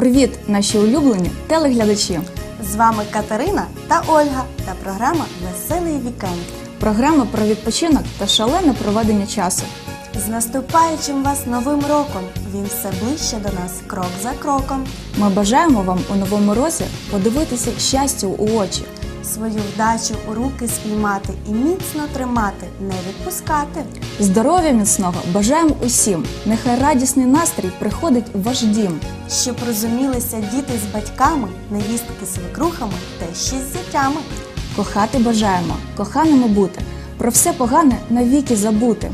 Привіт, наші улюблені телеглядачі! З вами Катерина та Ольга та програма Веселий вікенд. Програма про відпочинок та шалене проведення часу. З наступаючим вас новим роком! Він все ближче до нас, крок за кроком. Ми бажаємо вам у новому році подивитися щастю у очі, Свою вдачу у руки спіймати і міцно тримати, не відпускати. здоров'я міцного бажаємо усім. Нехай радісний настрій приходить у ваш дім. Щоб розумілися діти з батьками, невістки з свекрухами, тещі з зятями. Кохати бажаємо, коханими бути, про все погане навіки забути.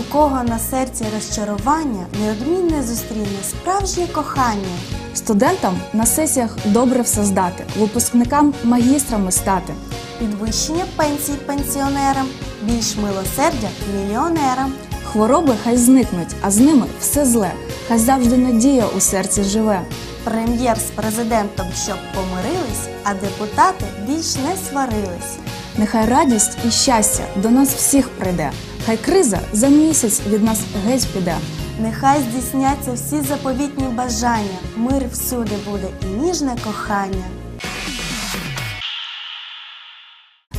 У кого на серці розчарування, неодмінне зустріне справжнє кохання. Студентам на сесіях добре все здати, випускникам магістрами стати. Підвищення пенсій пенсіонерам, більш милосердя мільйонерам. Хвороби хай зникнуть, а з ними все зле. Хай завжди надія у серці живе. Прем'єр з президентом, щоб помирились, а депутати більш не сварились. Нехай радість і щастя до нас всіх прийде. Хай криза за місяць від нас геть піде. Нехай здійсняться всі заповітні бажання, мир всюди буде і ніжне кохання.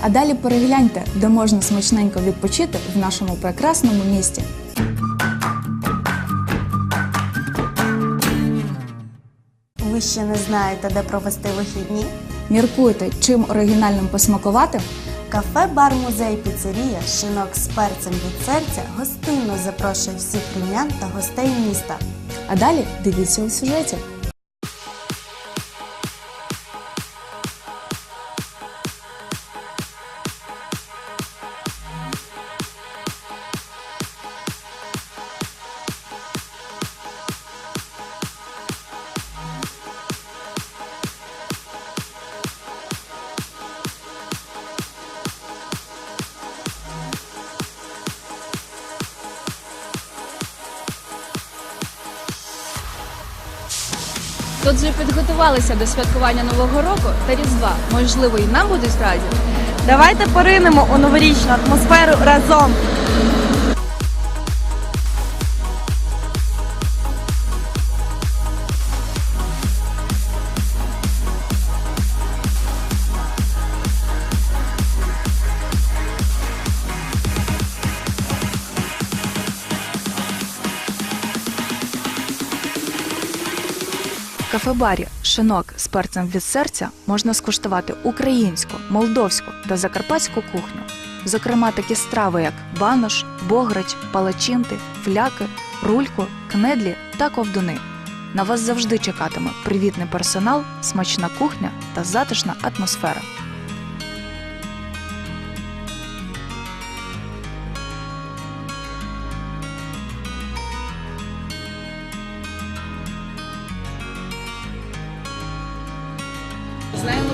А далі перегляньте, де можна смачненько відпочити в нашому прекрасному місті. Ви ще не знаєте, де провести вихідні? Міркуйте, чим оригінальним посмакувати. Кафе, бар, музей, піцерія, шинок з перцем від серця гостинно запрошує всіх рівнян та гостей міста. А далі дивіться у сюжеті. Тут вже підготувалися до святкування Нового року та Різдва. Можливо, і нам будуть раді. Давайте поринемо у новорічну атмосферу разом. Кафе-барі шинок з перцем від серця можна скуштувати українську, молдовську та закарпатську кухню. Зокрема, такі страви, як банош, бограч, палачинти, фляки, рульку, кнедлі та ковдуни. На вас завжди чекатиме привітний персонал, смачна кухня та затишна атмосфера.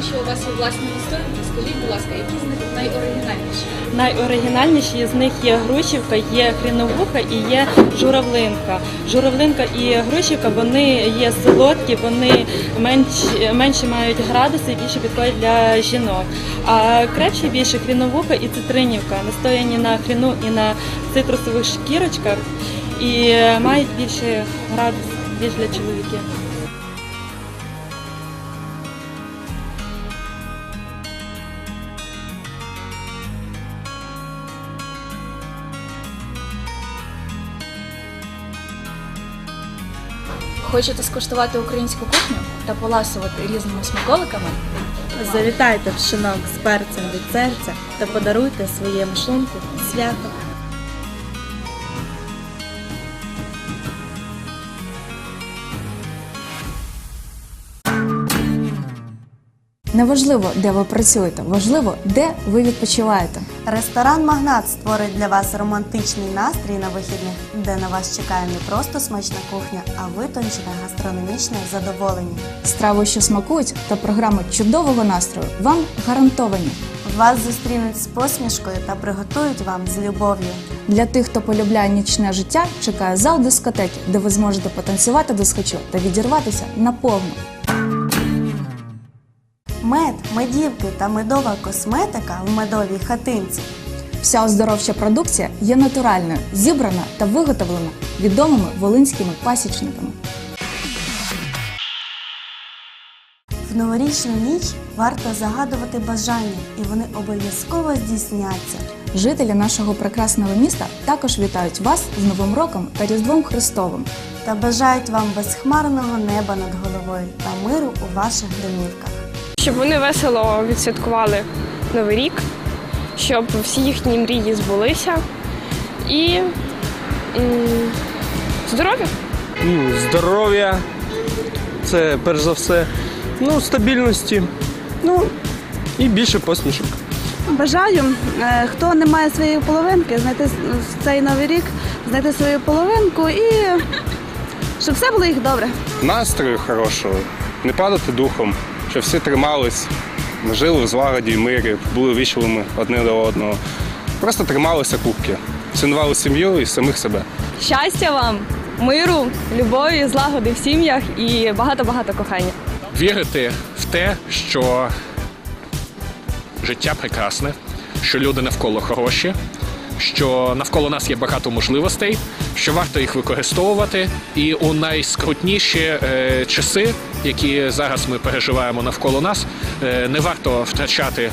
Що у вас є власні історії. Скажіть, будь ласка, які з них найоригінальніші? Найоригінальніші з них є грушівка, є хріновуха і є журавлинка. Журавлинка і грушівка вони є солодкі, вони менш, менше мають градуси і більше підходять для жінок. А крепші більше хріновуха і цитринівка, настояні на хріну і на цитрусових шкірочках і мають більше градус більш для чоловіків. Хочете скуштувати українську кухню та поласувати різними смаколиками? Завітайте в шинок з перцем від серця та подаруйте своєму шлунку свято. Неважливо, де ви працюєте, важливо, де ви відпочиваєте. Ресторан Магнат створить для вас романтичний настрій на вихідних, де на вас чекає не просто смачна кухня, а витончене гастрономічне задоволення. Страви, що смакують, та програми чудового настрою вам гарантовані. Вас зустрінуть з посмішкою та приготують вам з любов'ю. Для тих, хто полюбляє нічне життя, чекає зал дискотеки, де ви зможете потанцювати до схочу та відірватися наповну. Мед, медівки та медова косметика в медовій хатинці. Вся оздоровча продукція є натуральною, зібрана та виготовлена відомими волинськими пасічниками. В новорічну ніч варто загадувати бажання, і вони обов'язково здійсняться. Жителі нашого прекрасного міста також вітають вас з Новим роком та Різдвом Христовим. Та бажають вам безхмарного неба над головою та миру у ваших домівках. Щоб вони весело відсвяткували Новий рік, щоб всі їхні мрії збулися і здоров'я. Ну, здоров'я, це перш за все, ну, стабільності, ну і більше посмішок. Бажаю, е, хто не має своєї половинки, знайти цей новий рік, знайти свою половинку і щоб все було їх добре. настрою хорошого, не падати духом, щоб всі тримались, жили в злагоді мирі, були вічливими одне до одного. Просто трималися кубки, цінували сім'ю і самих себе. Щастя вам, миру, любові, злагоди в сім'ях і багато-багато кохання. вірити в те, що життя прекрасне, що люди навколо хороші, що навколо нас є багато можливостей, що варто їх використовувати. І у найскрутніші е, часи, які зараз ми переживаємо навколо нас, е, не варто втрачати.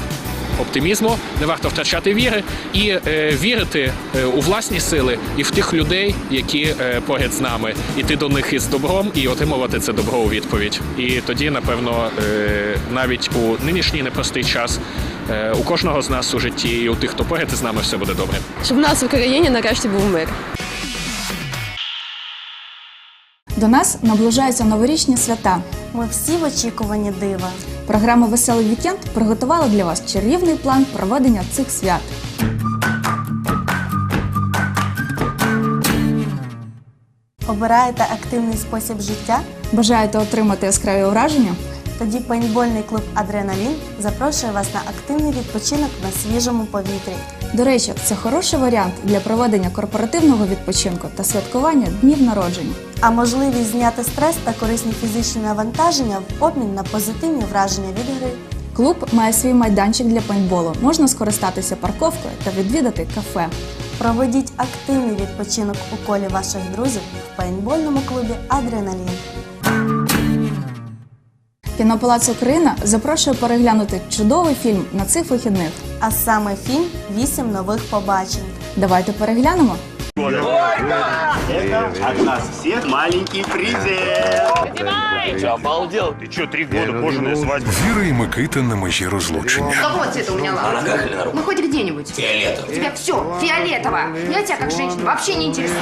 Оптимізму, не варто втрачати віри і е, вірити е, у власні сили і в тих людей, які е, поряд з нами, іти до них із добром і отримувати це добро у відповідь. І тоді, напевно, е, навіть у нинішній непростий час е, у кожного з нас у житті і у тих, хто поряд із нами, все буде добре. Щоб в нас в Україні нарешті був мир. До нас наближаються новорічні свята. Ми всі в очікуванні дива. Програма Веселий вікенд приготувала для вас чарівний план проведення цих свят. Обираєте активний спосіб життя? Бажаєте отримати яскраві враження? Тоді пейнтбольний клуб Адреналін запрошує вас на активний відпочинок на свіжому повітрі. До речі, це хороший варіант для проведення корпоративного відпочинку та святкування днів народження. А можливість зняти стрес та корисні фізичні навантаження в обмін на позитивні враження від гри. Клуб має свій майданчик для пейнтболу. Можна скористатися парковкою та відвідати кафе. Проведіть активний відпочинок у колі ваших друзів в пейнтбольному клубі Адреналін. Кінопалац Україна запрошує переглянути чудовий фільм на цих вихідних. А саме фільм «Вісім нових побачень. Давайте переглянемо. Это от нас всех маленький презент. Ты обалдел? Ты что, три года кожаная свадьба? Віра і Микита на межі розлучення. Какого цвета у меня лапа? Ну, хоть где-нибудь. Фиолетовый. У тебя все фиолетово. Я тебя как женщина вообще не интересую.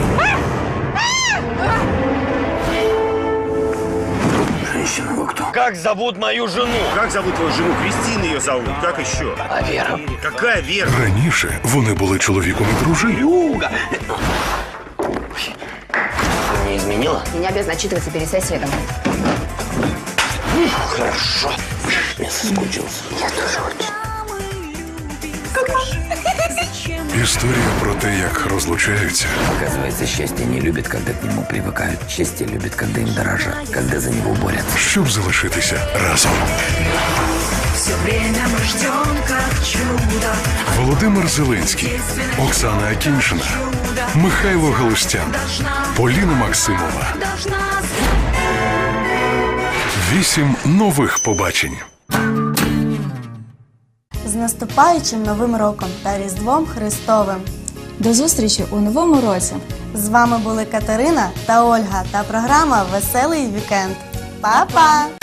Женщина, вы кто? Как зовут мою жену? Как зовут твою жену? Кристина ее зовут. Как еще? А Вера? Какая Вера? Раніше вони були чоловіком і дружиною. Юга. Не изменила? Не обязан отчитываться перед соседом. Хорошо. Я соскучился. Я тоже очень. Історія про те, як розлучаються, Оказывается, счастье не любит, когда к нему привыкают. Счастье любит, когда им дорожат, когда за него борются. щоб залишитися разом. Володимир Зеленський, Оксана Акіншина, Михайло Галустян, Поліна Максимова. Вісім нових побачень. З наступаючим новим роком та Різдвом Христовим. До зустрічі у новому році. З вами були Катерина та Ольга та програма Веселий вікенд. Па-па!